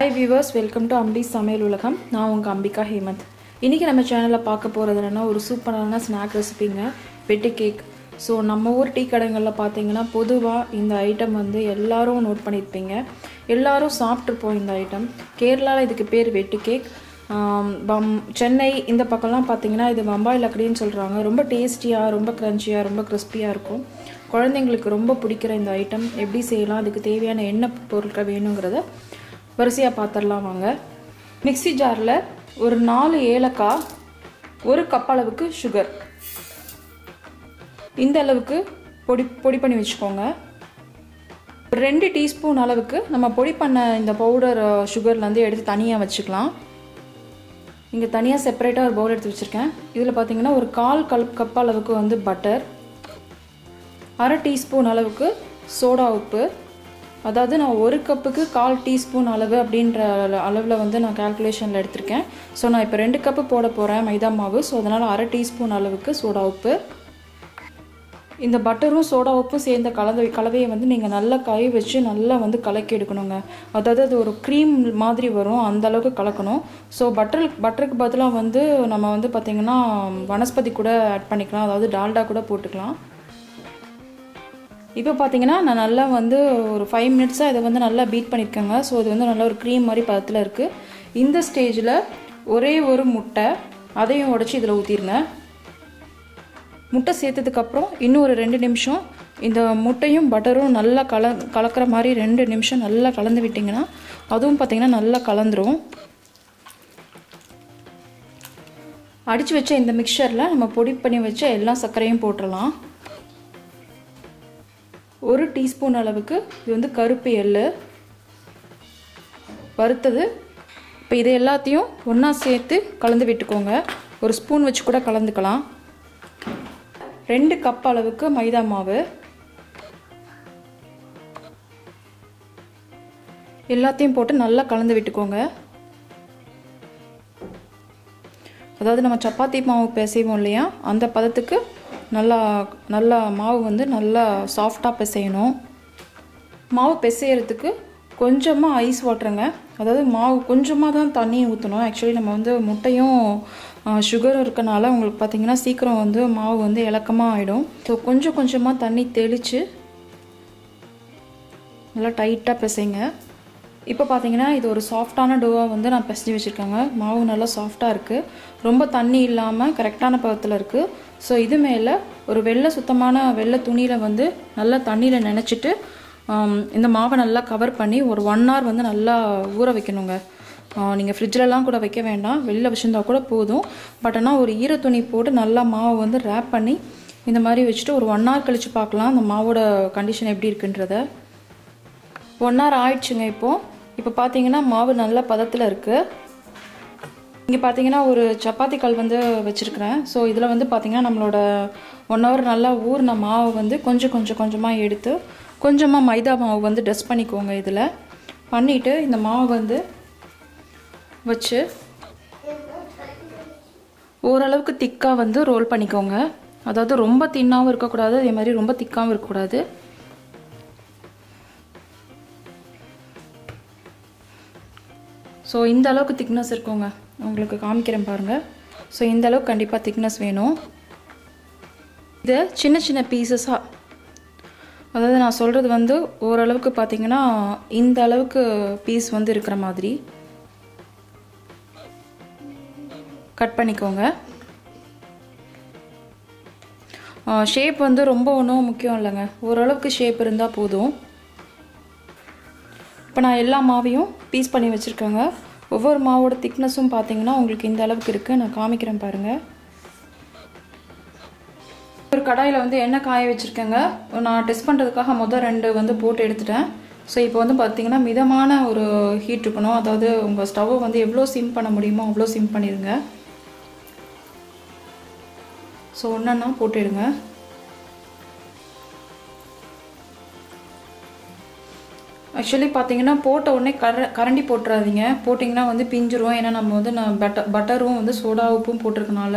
Hi viewers welcome to Ambi சமையல் உலகம். நான் உங்கள் அம்பிகா ஹேமந்த். இன்றைக்கி நம்ம சேனலில் பார்க்க போகிறது என்னென்னா ஒரு சூப்பரான ஸ்நாக் ரெசிபிங்க வெட்டி கேக் ஸோ நம்ம ஊர் டீ கடைகளில் பார்த்தீங்கன்னா பொதுவாக இந்த ஐட்டம் வந்து எல்லோரும் நோட் பண்ணியிருப்பீங்க எல்லோரும் சாப்பிட்ருப்போம் இந்த ஐட்டம் கேரளாவில் இதுக்கு பேர் வெட்டு கேக் பம் சென்னை இந்த பக்கம்லாம் பார்த்தீங்கன்னா இது பம்பாய் லக்கடின்னு சொல்கிறாங்க ரொம்ப டேஸ்டியாக ரொம்ப க்ரன்ச்சியாக ரொம்ப கிறிஸ்பியாக இருக்கும். குழந்தைங்களுக்கு ரொம்ப பிடிக்கிற இந்த ஐட்டம் எப்படி செய்யலாம் அதுக்கு தேவையான என்ன பொருட்கள் வேணுங்கிறத வரிசையாக பார்த்துடலாம் வாங்க. மிக்ஸி ஜாரில் ஒரு நாலு ஏலக்காய் ஒரு கப் அளவுக்கு சுகர் இந்த அளவுக்கு பொடி பொடி பண்ணி வச்சுக்கோங்க. ஒரு ரெண்டு டீஸ்பூன் அளவுக்கு நம்ம பொடி பண்ண இந்த பவுடர் சுகர்லேருந்து எடுத்து தனியாக வச்சுக்கலாம். இங்கே தனியாக செப்பரேட்டாக ஒரு பவுல் எடுத்து வச்சுருக்கேன். இதில் பார்த்தீங்கன்னா ஒரு கால் கல் கப் அளவுக்கு வந்து பட்டர் அரை டீஸ்பூன் அளவுக்கு சோடா உப்பு அதாவது நான் ஒரு கப்புக்கு கால் டீஸ்பூன் அளவு அப்படின்ற அளவில் வந்து நான் கால்குலேஷனில் எடுத்திருக்கேன். ஸோ நான் இப்போ ரெண்டு கப்பு போட போகிறேன் மைதா மாவு. ஸோ அதனால் அரை டீஸ்பூன் அளவுக்கு சோடா உப்பு. இந்த பட்டரும் சோடா உப்பும் சேர்ந்த கலவை கலவையை வந்து நீங்கள் நல்லா கை வச்சு நல்லா வந்து கலக்கி எடுக்கணுங்க. அதாவது அது ஒரு க்ரீம் மாதிரி வரும் அந்த அளவுக்கு கலக்கணும். ஸோ பட்டர் பட்டருக்கு பதிலாக வந்து நம்ம வந்து பார்த்திங்கன்னா வனஸ்பதி கூட ஆட் பண்ணிக்கலாம். அதாவது டால்டா கூட போட்டுக்கலாம். இப்போ பார்த்தீங்கன்னா நான் நல்லா வந்து ஒரு ஃபைவ் மினிட்ஸாக இதை வந்து நல்லா பீட் பண்ணியிருக்கேங்க ஸோ இது வந்து நல்லா ஒரு க்ரீம் மாதிரி பதத்தில் இருக்குது இந்த ஸ்டேஜில் ஒரே ஒரு முட்டை அதையும் உடச்சி இதில் ஊற்றிருங்க முட்டை சேர்த்ததுக்கப்புறம் இன்னும் ஒரு ரெண்டு நிமிஷம் இந்த முட்டையும் பட்டரும் நல்லா கல கலக்கிற மாதிரி ரெண்டு நிமிஷம் நல்லா கலந்து விட்டிங்கன்னா அதுவும் பார்த்திங்கன்னா நல்லா கலந்துரும். அடித்து வச்ச இந்த மிக்சரில் நம்ம பொடி பண்ணி வச்ச எல்லா சர்க்கரையும் போட்டுடலாம் ஒரு டீஸ்பூன் அளவுக்கு இது வந்து கருப்பு எள்ளு. வறுத்தது. இப்போ இது எல்லாத்தையும் ஒன்றா சேர்த்து கலந்து விட்டுக்கோங்க. ஒரு ஸ்பூன் வச்சு கூட கலந்துக்கலாம். ரெண்டு கப் அளவுக்கு மைதா மாவு. எல்லாத்தையும் போட்டு நல்லா கலந்து விட்டுக்கோங்க. அதாவது நம்ம சப்பாத்தி மாவு பிசைவோம் இல்லையா? அந்த பதத்துக்கு நல்லா நல்லா மாவு வந்து நல்லா சாஃப்டாக பிசையணும். மாவு பிசையறதுக்கு கொஞ்சமாக ஐஸ் வாட்டருங்க அதாவது மாவு கொஞ்சமாக தான் தண்ணி ஊற்றணும் ஆக்சுவலி நம்ம வந்து முட்டையும் சுகரும் இருக்கனால உங்களுக்கு பார்த்திங்கன்னா சீக்கிரம் வந்து மாவு வந்து இலக்கமாக ஆகிடும் ஸோ கொஞ்சம் கொஞ்சமாக தண்ணி தெளித்து நல்லா டைட்டாக பிசைங்க. இப்போ பார்த்தீங்கன்னா இது ஒரு சாஃப்டான டோவாக வந்து நான் பிசைஞ்சு வச்சுருக்கேங்க. மாவு நல்லா சாஃப்டாக இருக்குது ரொம்ப தண்ணி இல்லாமல் கரெக்டான பதத்தில் இருக்குது ஸோ இது மேலே ஒரு வெள்ளை சுத்தமான வெள்ளை துணியில் வந்து நல்லா தண்ணியில் நினச்சிட்டு இந்த மாவை நல்லா கவர் பண்ணி ஒரு ஒன் ஹவர் வந்து நல்லா ஊற வைக்கணுங்க. நீங்கள் ஃப்ரிட்ஜிலலாம் கூட வைக்க வேண்டாம். வெளில வச்சுருந்தா கூட போதும். பட் ஆனால் ஒரு ஈர துணி போட்டு நல்லா மாவை வந்து ரேப் பண்ணி இந்த மாதிரி வச்சுட்டு ஒரு ஒன் ஹவர் கழித்து பார்க்கலாம். அந்த மாவோட கண்டிஷன் எப்படி இருக்குன்றத. ஒன் ஹவர் ஆயிடுச்சுங்க இப்போது இப்போ பார்த்தீங்கன்னா மாவு நல்ல பதத்தில் இருக்குது இங்கே பார்த்தீங்கன்னா ஒரு சப்பாத்தி கல் வந்து வச்சுருக்கிறேன். ஸோ இதில் வந்து பார்த்தீங்கன்னா நம்மளோட ஒன் ஹவர் நல்லா ஊறின மாவு வந்து கொஞ்சம் கொஞ்சம் கொஞ்சமாக எடுத்து கொஞ்சமாக மைதா மாவு வந்து டஸ்ட் பண்ணிக்கோங்க இதில். பண்ணிவிட்டு இந்த மாவு வந்து வச்சு ஓரளவுக்கு திக்காக வந்து ரோல் பண்ணிக்கோங்க. அதாவது ரொம்ப தின்னாகவும் இருக்கக்கூடாது அதே மாதிரி ரொம்ப திக்காகவும் இருக்கக்கூடாது. ஸோ இந்த அளவுக்கு திக்னஸ் இருக்குங்க. உங்களுக்கு காமிக்கிறேன் பாருங்கள் ஸோ இந்த அளவுக்கு கண்டிப்பாக திக்னஸ் வேணும். இதை சின்ன சின்ன பீசஸாக அதாவது நான் சொல்கிறது வந்து ஓரளவுக்கு பார்த்தீங்கன்னா இந்த அளவுக்கு பீஸ் வந்து இருக்கிற மாதிரி. கட் பண்ணிக்கோங்க. ஷேப் வந்து ரொம்ப ஒன்றும் முக்கியம் இல்லைங்க. ஓரளவுக்கு ஷேப் இருந்தால் போதும். எல்லா மாவையும் பீஸ் பண்ணி வச்சுருக்கேங்க. ஒவ்வொரு மாவோட திக்னஸும் பார்த்தீங்கன்னா உங்களுக்கு இந்த அளவுக்கு இருக்குது நான் காமிக்கிறேன் பாருங்கள் ஒரு கடாயில் வந்து எண்ணெய் காய வச்சுருக்கேங்க. நான் டெஸ்ட் பண்ணுறதுக்காக மொதல் ரெண்டு வந்து போட்டு எடுத்துட்டேன். ஸோ இப்போ வந்து பார்த்தீங்கன்னா மிதமான ஒரு ஹீட் இருக்கணும். அதாவது உங்கள் ஸ்டவ்வை வந்து எவ்வளோ சிம் பண்ண முடியுமோ அவ்வளோ சிம் பண்ணிடுங்க. ஸோ ஒன்றா போட்டுடுங்க ஆக்சுவலி பார்த்தீங்கன்னா போட்ட உடனே கர கரண்டி போட்டுறாதீங்க. போட்டிங்கன்னா வந்து பிஞ்சிரும். ஏன்னா நம்ம வந்து நான் பட்டர் பட்டரும் வந்து சோடா உப்பும் போட்டிருக்கனால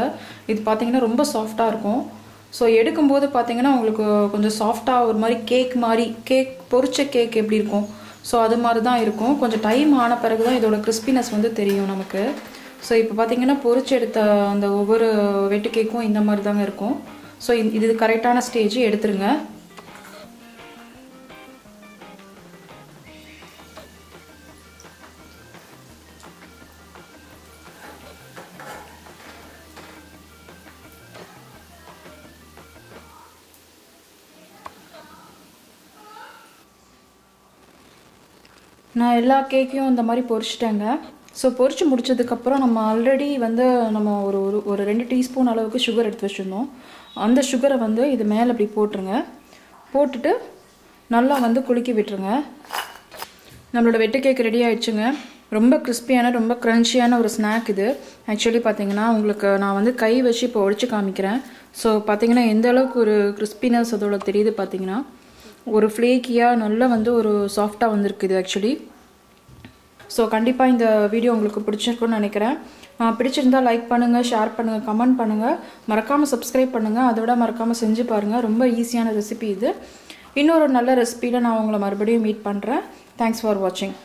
இது பார்த்தீங்கன்னா ரொம்ப சாஃப்டாக இருக்கும். ஸோ எடுக்கும்போது பார்த்தீங்கன்னா உங்களுக்கு கொஞ்சம் சாஃப்டாக ஒரு மாதிரி கேக் மாதிரி கேக் பொறிச்ச கேக் எப்படி இருக்கும்? ஸோ அது மாதிரி தான் இருக்கும். கொஞ்சம் டைம் ஆன பிறகு தான் இதோட கிறிஸ்பினஸ் வந்து தெரியும் நமக்கு. ஸோ இப்போ பார்த்தீங்கன்னா பொறிச்சு எடுத்த அந்த ஒவ்வொரு வெட்டு கேக்கும் இந்த மாதிரி தாங்க இருக்கும் ஸோ இது கரெக்டான ஸ்டேஜ் எடுத்துருங்க. நான் எல்லா கேக்கையும் இந்த மாதிரி பொரிச்சிட்டேங்க. ஸோ பொரித்து முடிச்சதுக்கப்புறம் நம்ம ஆல்ரெடி வந்து நம்ம ஒரு ஒரு ஒரு ரெண்டு டீஸ்பூன் அளவுக்கு சுகர் எடுத்து வச்சுருந்தோம். அந்த சுகரை வந்து இது மேலே அப்படி போட்டுருங்க. போட்டுட்டு நல்லா வந்து குலுக்கி விட்டுருங்க. நம்மளோட வெட்டு கேக் ரெடி ஆயிடுச்சுங்க. ரொம்ப கிறிஸ்பியான ரொம்ப க்ரன்ச்சியான ஒரு ஸ்நாக் இது. ஆக்சுவலி பார்த்தீங்கன்னா உங்களுக்கு நான் வந்து கை வச்சு இப்போ ஒழிச்சு காமிக்கிறேன். ஸோ பார்த்தீங்கன்னா எந்த அளவுக்கு ஒரு கிறிஸ்பினஸ் அதோட தெரியுது பார்த்தீங்கன்னா ஒரு ஃப்ளேக்கியாக நல்லா வந்து ஒரு சாஃப்டாக வந்திருக்கு இது ஆக்சுவலி ஸோ கண்டிப்பாக இந்த வீடியோ உங்களுக்கு பிடிச்சிருக்குன்னு நினைக்கிறேன். பிடிச்சிருந்தா லைக் பண்ணுங்கள் ஷேர் பண்ணுங்கள் கமெண்ட் பண்ணுங்கள் மறக்காமல் சப்ஸ்கிரைப் பண்ணுங்கள் அதை விட மறக்காமல் செஞ்சு பாருங்கள் ரொம்ப ஈஸியான ரெசிபி இது. இன்னொரு நல்ல ரெசிபியில் நான் உங்களை மறுபடியும் மீட் பண்ணுறேன் தேங்க்ஸ் ஃபார் வாட்சிங்